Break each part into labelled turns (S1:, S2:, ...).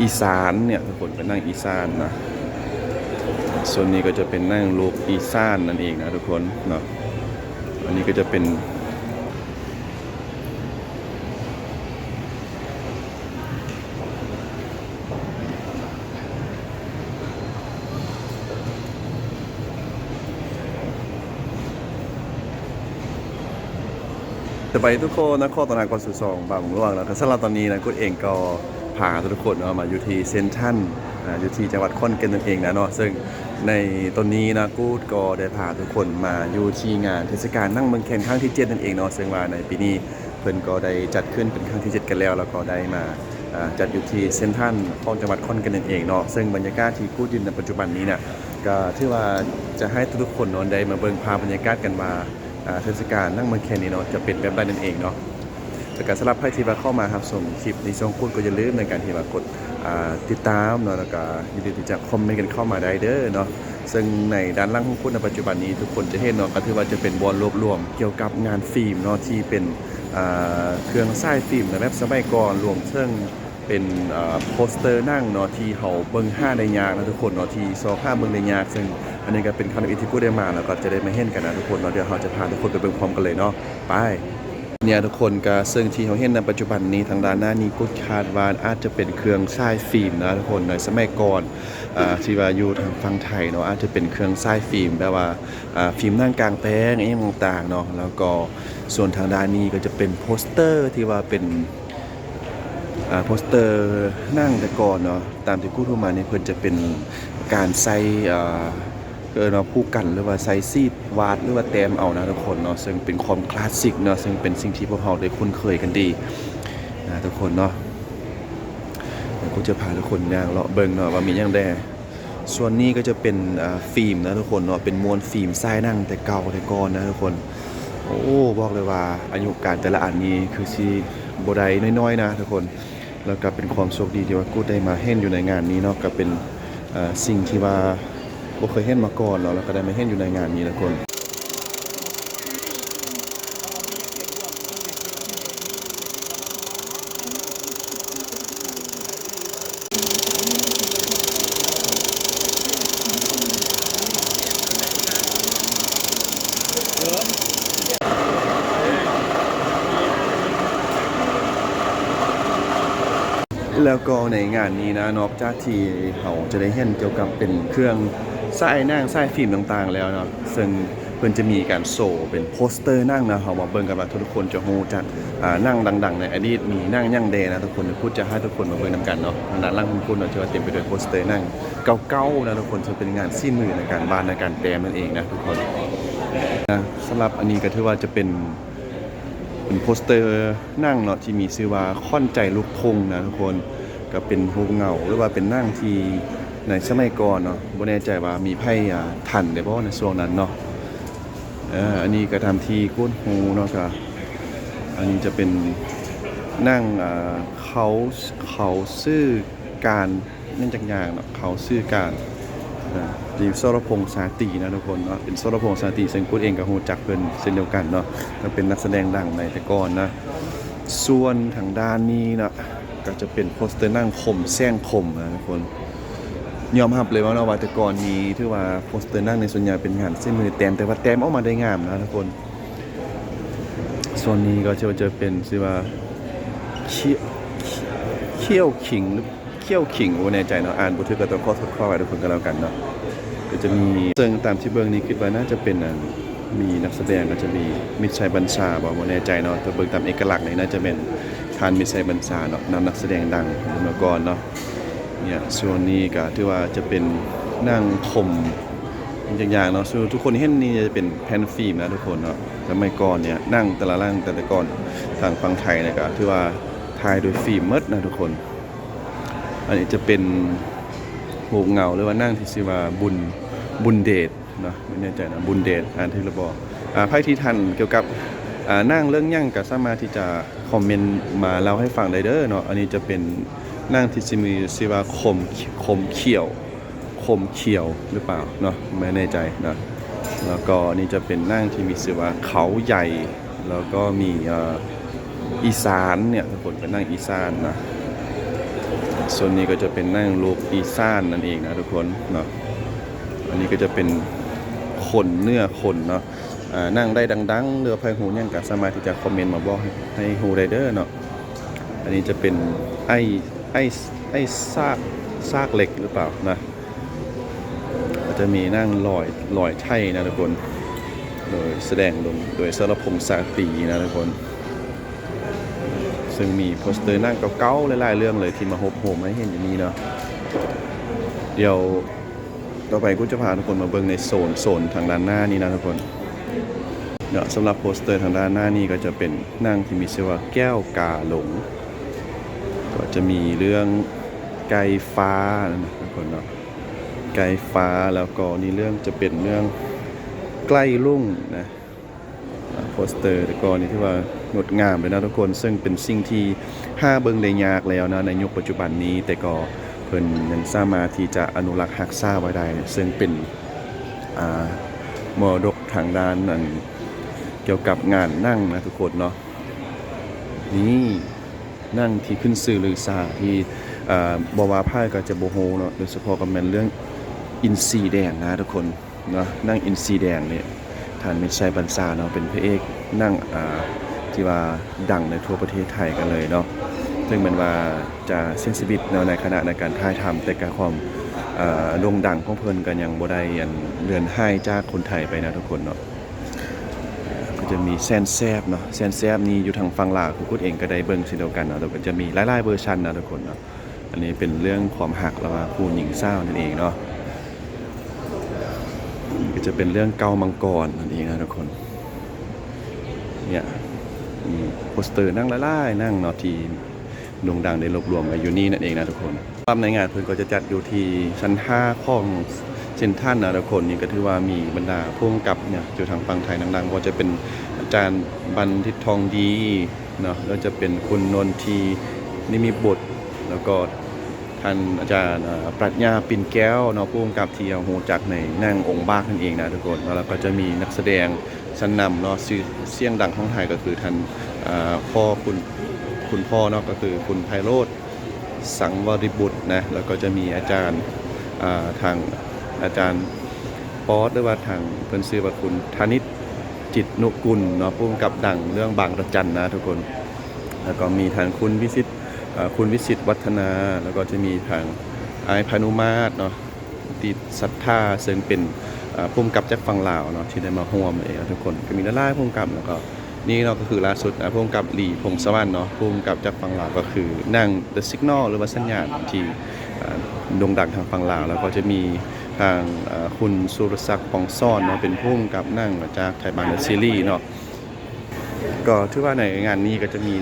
S1: อีสานเนี่ยทุกคนเป็นนั่งอีสานนะส่วนนี้ก็จะเป็นนั่งลูกอีสานนั่นเองนะทุกคนเนาะอันนี้ก็จะเป็นสบายทุกคนนะข้อตอนนากรสุสองบางร่วงแล้วก็สำหรับตอนนี้นะกุดเองก็ พาทุกคนเนาะมาอยู่ที่เซนทันอยู่ที่จังหวัดขอนแก่นนั่นเองนะเนาะซึ่งในตอนนี้นะกูดก็ได้พาทุกคนมาอยู่ที่งานเทศกาลนั่งเมืองแคนครั้งที่ 7 นั่นเองเนาะซึ่งว่าในปีนี้เพิ่นก็ได้จัดขึ้นเป็นครั้งที่ 7 กันแล้ว แล้วก็ได้มาจัดอยู่ที่เซนทันของจังหวัดขอนแก่นนั่นเองเนาะซึ่งบรรยากาศที่กูดยืนในปัจจุบันนี้เนี่ยก็ถือว่าจะให้ทุกคนเนาะได้มาเบิ่งภาพบรรยากาศกันว่าอ่าเทศกาลนั่งเมืองแคนนี้เนาะจะเป็นแบบใดนั่นเองเนาะ กการสลับให้ที่มาเข้ามาครับชมคลิปในช่องพูดก็อย่าลืมในการที่มากดติดตามเนาะแล้วก็อย่าลืมที่จะคอมเมนต์กันเข้ามาได้เด้อเนาะซึ่งในด้านล่างของพูดในปัจจุบันนี้ทุกคนจะเห็นเนาะก็ถือว่าจะเป็นบอลรวบรวมเกี่ยวกับงานฟิล์มเนาะที่เป็นเครื่องสร้ายฟิล์มในแบบสมัยก่อนรวมซึ่งเป็นโปสเตอร์นั่งเนาะที่เขาเบิ่งห้าได้ยากนะทุกคนเนาะที่ซอห้าเบิ่งได้ยากซึ่งอันนี้ก็เป็นคำอิทธิพูดได้มาแล้วก็จะได้มาเห็นกันนะทุกคนเนาะเดี๋ยวเราจะพาทุกคนไปเบิ่งพร้อมกันเลยเนาะไป เนี่ยทุกคนก็ซึ่งที่เขาเห็นในปัจจุบันนี้ทางด้านหน้านี้ก็คาดว่าอาจจะเป็นเครื่องทรายฟิล์มนะทุกคนในสมัยก่อนอที่ว่าอยู่ทางฝั่งไทยเนาะอาจจะเป็นเครื่องทรายฟิล์มแบบว่าฟิล์มนั่งกลางแปลงอะไรต่างๆเนาะแล้วก็ส่วนทางด้านนี้ก็จะเป็นโปสเตอร์ที่ว่าเป็นโปสเตอร์นั่งแต่ก่อนเนาะตามที่กู้ทูมาเนี่ยเพิ่นจะเป็นการใส่ เกินมาคู่กันหรือว่าใส่ซีดวาดหรือว่าแต้มเอานะทุกคนเนาะซึ่งเป็นความคลาสสิกเนาะซึ่งเป็นสิ่งที่พวกเราได้คุ้นเคยกันดีนะทุกคนเนาะเดี๋ยวกูจะพาทุกคนย่างเลาะเบิ่งเนาะว่ามีอย่างแดส่วนนี้ก็จะเป็นฟิล์มนะทุกคนเนาะเป็นมวลฟิล์มทรายนั่งแต่เก่าแต่ก่อนนะทุกคนโอ้บอกเลยว่าอายุการแต่ละอันนี้คือสิบไดน้อยๆนะทุกคนแล้วก็เป็นความโชคดีที่ว่ากูได้มาเห็นอยู่ในงานนี้เนาะก็เป็นสิ่งที่ว่า บ่เคยเห็นมาก่อนเนาะแล้วก็ได้มาเห็นอยู่ในงานนี้นะคนแล้วก็ในงานนี้นะนอกจากที่เขาจะได้เห็นเกี่ยวกับเป็นเครื่อง สร้ายนั่งสร้ายฟิล์มต่างๆ แล้วเนาะซึ่งเพิ่นจะมีการโชว์เป็นโปสเตอร์นั่งนะเขามาเบิ่งกันว่าทุกคนจะฮู้จักอ่านั่งดังๆ ในอดีตมีนั่งยั่งเดนะทุกคนพูดจะให้ทุกคนมาเบิ่งนำกันเนาะทางด้านล่างคุณคุณเราจะว่าเต็มไปด้วยโปสเตอร์นั่งเก่าๆนะทุกคนจะเป็นงานสิ้นมือในการบ้านในการแต้มนั่นเองนะทุกคนนะสำหรับอันนี้ก็ถือว่าจะเป็นเป็นโปสเตอร์นั่งเนาะที่มีชื่อว่าค่อนใจลูกทงนะทุกคนก็เป็นรูเงาหรือว่าเป็นนั่งที่ ในสมัยก่อนเนาะบ่แน่ใจว่ามีไพ่อ่าทันได้บ่ในช่วงนั้นเนาะเอออันนี้ก็ทำที่ก้นหูเนาะก็อันนี้จะเป็นนั่งอ่าเขาเขาซื่อการนั่นจักอย่างเนาะเขาซื่อการดีสรพงษ์สาตรีนะทุกคนเนาะเป็นสรพงษ์สาตรีซึ่งกูเองก็ฮู้จักเพิ่นเช่นเดียวกันเนาะก็เป็นนักแสดงดังในแต่ก่อนนะส่วนทางด้านนี้นะก็จะเป็นโปสเตอร์นั่งคมแซงคมนะทุกคน ยอมรับเลยว่าเราวัตกรนี้ถือว่าโปสเตอร์นั่งในส่วนใหญ่เป็นงานเส้นมือแต้มแต่ว่าแต้มออกมาได้งามนะทุกคนส่วนนี้ก็จะจะเป็นสิว่าเขี้ยวเขี้ยวขิงหรือเขี้ยวขิงโอ้แน่ใจเนาะอ่านบุทึกก็ต้องข้อทดข้อไว้ทุกคนก็แล้วกันเนาะก็จะมีเซึ่งตามที่เบื้องนี้คิดว่าน่าจะเป็นอันมีนักแสดงก็จะมีมิตรชัยบัญชาบอกว่าแน่ใจเนาะแต่เบื้องตามเอกลักษณ์นี่น่าจะเป็นทานมิตรชัยบัญชาเนาะนำนักแสดงดังเมื่อก่อนเนาะ เนี่ยส่วนนี้ก็ถือว่าจะเป็นนั่งคมอย่างๆเนาะส่วนทุกคนเห็นนี่จะเป็นแผ่นฟิล์มนะทุกคนเนาะสมัยก่อนเนี่ยนั่งแต่ละร่างแต่ละก่อนทางฝั่งไทยเนี่ยก็ถือว่าถ่ายโดยฟิล์มมดนะทุกคน อันนี้จะเป็นโหูเงาหรือว่านั่งที่ชื่อว่าบุญบุญเดชเนาะไม่แน่ใจนะบุญเดชอ่านที่ระบอกอ่าไพ่ที่ทันเกี่ยวกับอ่านั่งเรื่องยั่งก็สามารถที่จะคอมเมนต์มาเล่าให้ฟังได้เด้อเนาะอันนี้จะเป็น นั่งที่จะมีชื่อว่าคมคมเขียว คมเขียวหรือเปล่าเนาะไม่แน่ใจนะแล้วก็นี่จะเป็นนั่งที่มีชื่อว่าเขาใหญ่ แล้วก็มีอีสานเนี่ยทุกคนเป็นนั่งอีสานนะส่วนนี้ก็จะเป็นนั่งรูปอีซานนั่นเองนะทุกคนเนาะอันนี้ก็จะเป็นขนเนื้อขนเนาะนั่งได้ดัง ๆเรือไพหูยังกับสามารถที่จะคอมเมนต์มาบอกให้ให้ฮูได้เด้อเนาะอันนี้จะเป็นไอ ไอ้ไอ้ซากซากเหล็กหรือเปล่านะจะมีนั่งลอยลอยไท่นะทุกคน โดยแสดงลงโดยสรพงษ์สาตีนะทุกคน ซึ่งมีโปสเตอร์นั่งเก่าๆหลายๆเรื่องเลยที่มาโฮบโฮมให้เห็นอย่างนี้เนาะเดี๋ยวต่อไปกูจะพาทุกคนมาเบิ่งในโซนโซนทางด้านหน้านี้นะทุกคนเนาะสำหรับโปสเตอร์ทางด้านหน้านี้ก็จะเป็นนั่งที่มีชื่อว่าแก้วกาหลง ก็จะมีเรื่องไก่ฟ้านะทุกคนเนาะไก่ฟ้าแล้วก็นี่เรื่องจะเป็นเรื่องใกล้รุ่งนะโปสเตอร์แต่ก่อนนี่ที่ว่างดงามเลยนะทุกคนซึ่งเป็นสิ่งที่ห้าเบิ่งได้ยากแล้วนะในยุคปัจจุบันนี้แต่ก็เพิ่นยังสามารถที่จะอนุรักษ์รักษาไว้ได้ซึ่งเป็นอ่ามรดกทางด้านนั้นเกี่ยวกับงานนั่งนะทุกคนเนาะนี่ นั่งที่ขึ้นสื่อลือซาที่บวาพ่ายก็จะโบโฮเนาะโดยเฉพาะกับแมนเรื่องอินซีแดงนะทุกคนเนาะนั่งอินซีแดงเนี่ยท่านมิตรชัยบรรษาเนาะเป็นพระเอกนั่งที่ว่าดังในทั่วประเทศไทยกันเลยเนาะซึ่งมันว่าจะเซนซิบิตเนาะในขณะในการถ่ายทำแต่การความโด่งดังของเพิ่นกันยังบ่ได้อันเลือนหายจากคนไทยไปนะทุกคนเนาะ จะมีแซนแซบเนาะแซนแซบนี่อยู่ทางฝั่งลาวคือพูดเองก็ได้เบิ่งเช่นเดียวกันเนาะแต่ก็จะมีหลายๆเวอร์ชันนะทุกคนเนาะอันนี้เป็นเรื่องความหักระหว่างคู่หญิงสานั่นเองเนาะก็จะเป็นเรื่องเกามังกรนั่นเองนะทุกคนเนี่ยมีโปสเตอร์นั่งไล่ๆนั่งเนาะที่โด่งดังได้รวบรวมไว้อยู่นี่นั่นเองนะทุกคนปั๊มในงานเพิ่นก็จะจัดอยู่ที่ชั้น 5 ของ เซนทรันนะทุกคนนี่ก็ถือว่ามีบรรดาผู้กำกับเนี่ยอยู่ทางฝั่งไทยดังๆก็จะเป็นอาจารย์บันทิตทองดีเนาะแล้วจะเป็นคุณนนทีนิมิบทแล้วก็ท่านอาจารย์ปรัชญาปิ่นแก้วเนาะผู้กำกับที่เอาหูจักในนั่งองค์บ้ากนั่นเองนะทุกคนแล้วก็จะมีนักแสดงชั้นำเนาะชื่อเสียงดังของไทยก็คือท่านอ่อพ่อคุณคุณพ่อเนาะก็คือคุณไพโรธสังวริบุตรนะแล้วก็จะมีอาจารย์ทาง อาจารย์ป๊อตหรือว่าทางเพิ่นชื่อว่าคุณธนิตจิตนุกุลเนาะผู้กำกับดังเรื่องบางระจันนะทุกคน แล้วก็มีทางคุณวิสิตคุณวิสิตวัฒนา แล้วก็จะมีทางไอพานุมาตเนาะติดศรัทธาซึ่งเป็นเอ่อผู้กำกับจากฝั่งลาวเนาะที่ได้มาร่วมเองทุกคนก็มีหลายๆผู้กำกับแล้วก็นี่เนาก็คือล่าสุดนะผู้กำกับหลีพงศวรรณเนาะผู้กำกับจากฝั่งลาวก็คือนั่ง The Signal หรือว่าสัญญาณที่โด่งดังทางฝั่งลาว แล้วก็จะมี ทางเอ่อคุณสุรศักดิ์ปองซ่อนเนาะเป็นผู้กำกับนั่งมาจากไทยบานเดอะซีรีส์เนาะก็ถือว่าในงานนี้ก็จะมี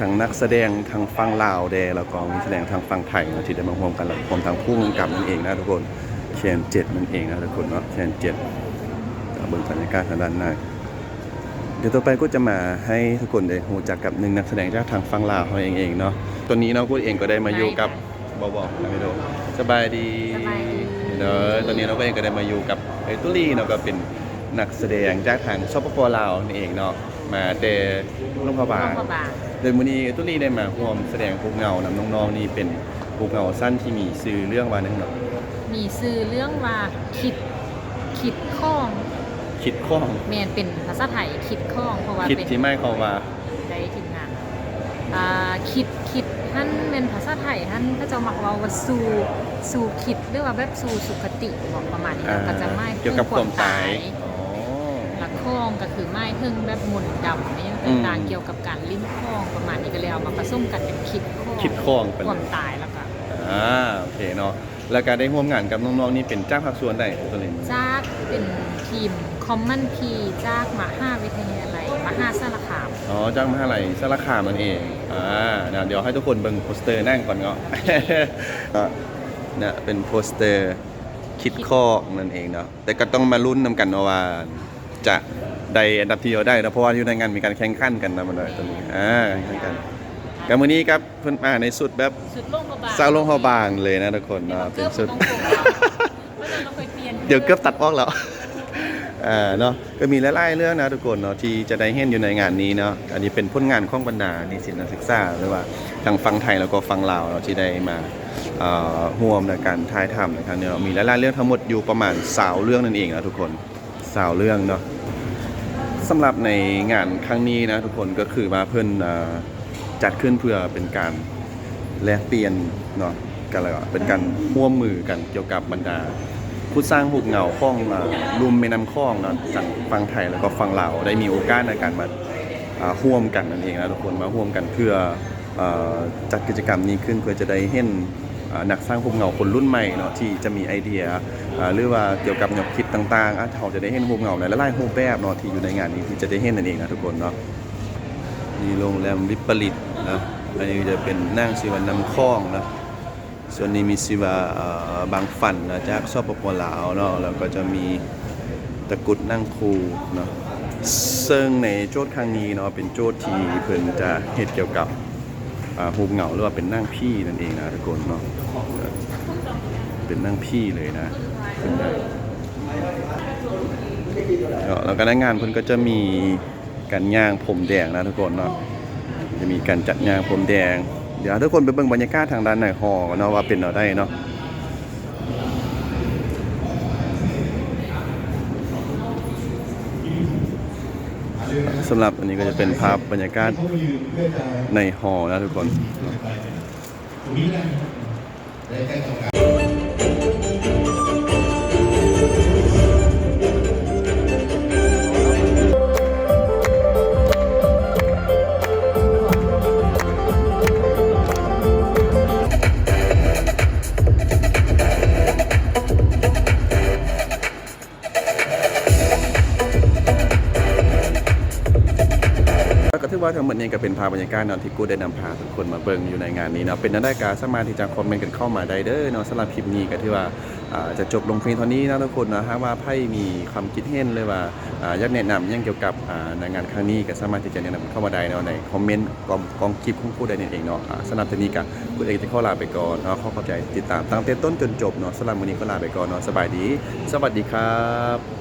S1: ทั้งนักแสดงทางฝั่งลาวแดแล้วก็มีแสดงทางฝั่งไทยนะที่ได้มาร่วมกันแล้วรวมทั้งผู้กำกับนั่นเองนะทุกคนแคนเจ็ดนั่นเองนะทุกคนเนาะแคนเจ็ดก็เบิ่งบรรยากาศทางด้านหน้าเดี๋ยวต่อไปก็จะมาให้ทุกคนได้รู้จักกับหนึ่งนักแสดงจากทางฝั่งลาวเขาเองเองเนาะตัวนี้เนาะพูดเองก็ได้มาอยู่กับบอบอบนะพี่โดสบายดี
S2: สบายดี
S1: เนาะตอนนี้เราก็เองก็ได้มาอยู่กับไอ้ตุลี่เนาะก็เป็นนักแสดงจากทางสปปลาวนี่เองเนาะมาแต่ลุงพระบา
S2: น้
S1: ง
S2: องพระบาง
S1: โดยมื้อนี้ตุลี่ได้มาร่วมแสดงภูเงานำน้องๆนี่เป็นภูเงาสั้นที่มีชื่อเรื่องว่าหนึงเนาะ
S2: มีซื้อเรื่องว่าคิดคิดข้อง
S1: คิดข้อง
S2: แมนเป็นภาษาไทยคิดข้องเพราะว่า
S1: คิด
S2: เป็น
S1: ที่ไม่เข้ามา
S2: ได้ทีมงานอ่า คิดคิดท่านเป็นภาษาไทยท่านก็จะมักเว่าว่าสู่สู่คิดหรือว่าแบบสู่สุขติบอกประมาณนี้
S1: อ่า
S2: นะก็จะไม่
S1: เกี่ยวกับความตายอ๋อ
S2: ละข้องก็คือไม่ถึงแบบมนต์ดำนี่
S1: อืม
S2: ต่างๆเกี่ยวกับการลิ้นข้องประมาณนี้ก็เลยเอามาผสมกันเป็นคิดข้อง
S1: คิดข้องเป็น
S2: ความตายแล้วก็
S1: อ่าโอเคเนาะแล้วการได้ร่วมงานกับน้องๆนี่เป็นจ้างภาคส่วนได้ตัวนี้
S2: จากเป็นทีมคอมมอนพีจากมหาวิทยาลัย มหาสารคาม
S1: อ๋อจ้างมหาลัยสารคามนั่นเองอ่านะเดี๋ยวให้ทุกคนเบิ่งโปสเตอร์นั่งก่อนเนาะ อะเนี่ยเป็นโปสเตอร์คิดข้อนั่นเองเนาะแต่ก็ต้องมาลุ้นนำกันเนาะว่าจะได้อันดับที่เราได้นะเพราะว่าอยู่ในงานมีการแข่งขันกันนะมันเลยตรงนี้อ่าแข่งขันกันกับมื้อนี้ครับเพิ่นมาในสุดแบบ
S2: สุดโลกพระบาง
S1: ซาวลงพอบางเลยนะทุกคน
S2: เดี๋ยว
S1: เนาะ
S2: เรา
S1: เป็
S2: เกื
S1: น
S2: อบ
S1: สุด
S2: ต้องโกงเราเพราะฉะนั้นเราเคยเปลี่ยน
S1: เดี๋ยวเกือบตัดออกแล้ว อ่าเนาะก็มีหลายๆเรื่องนะทุกคนเนาะที่จะได้เห็นอยู่ในงานนี้เนาะอันนี้เป็นผลงานของบรรดานิสิตนักศึกษาหรือว่าทางฝั่งไทยแล้วก็ฝั่งลาวเนาะที่ได้มาเอ่วมในการถ่ายทำนะครับเนี่ยมีหลายๆเรื่องทั้งหมดอยู่ประมาณสาวเรื่องนั่นเองนะทุกคนสาวเรื่องเนาะสำหรับในงานครั้งนี้นะทุกคนก็คือว่าเพิ่อ่อจัดขึ้นเพื่อเป็นการแลกเปลี่ยนเนาะกันแล้วเป็นการร่วมมือกันเกี่ยวกับบรรดา ผู้สร้างหุบเหงาข้องอ่ารุมแม่น้ำคลองเนาะจากฝั่งไทยแล้วก็ฝั่งลาวได้มีโอกาสในการมาอ่วมกันนั่นเองนะทุกคนมาร่วมกันเพื่ออจัดกิจกรรมนี้ขึ้นเพื่อจะได้เห็นนักสร้างหุบเหงาคนรุ่นใหม่เนาะที่จะมีไอเดียหรือว่าเกี่ยวกับแนวคิดต่างๆเขาจะได้เห็นหุบเหงาในหลายรูปแบบเนาะที่อยู่ในงานนี้ที่จะได้เห็นนั่นเองนะทุกคนเนาะมีโรงแรมวิปริตนะอันนี้จะเป็นนั่งสิวันน้ำคลองนะ ส่วนนี้มีชื่อว่าบางฝันนะจากสปปลาวเนาะแล้วก็จะมีตะกุดนั่งคูเนาะซึ่งในโจทย์ครั้งนี้เนาะเป็นโจทย์ที่เพิ่นจะเฮ็ดเกี่ยวกับหูเหงาหรือว่าเป็นนั่งพี่นั่นเองนะทุกคนเนาะเป็นนั่งพี่เลยนะเพิ่นนะเนาะแล้วก็ในงานเพิ่นก็จะมีการย่างผมแดงนะทุกคนเนาะจะมีการจัดงานพรมแดง เดี๋ยวทุกคนไปเบิ่งบรรยากาศทางด้านในหอเนาะว่าเป็นเอาได้เนาะสำหรับอันนี้ก็จะเป็นภาพบรรยากาศในหอนะทุกคน นี้ก็เป็นภาพบรรยากาศนาะที่กูได้นำพาทุกคนมาเบิ่งอยู่ในงานนี้เนาะเป็นนันได้การสามารถที่จะคอมเมนต์กันเข้ามาได้เด้อเนาะสำหรับคลิปนี้ก็ถือว่าจะจบลงเพียงเท่านี้นะทุกคนนะฮะว่าไพ่มีความคิดเห็นเลยว่าอยากแนะนำยังเกี่ยวกับในงานครั้งนี้ก็สามารถที่จะแนะนำเข้ามาได้เนาะในคอมเมนต์กองกองคลิปของกูได้นั่เองเนาะสำหรับทีนี้ก็กูเองจะขอลาไปก่อนเนาะขอเข้าใจติดตามตั้งแต่ต้นจนจบเนาะสำหรับวันนี้ก็ลาไปก่อนเนาะสบายดี สวัสดีครับ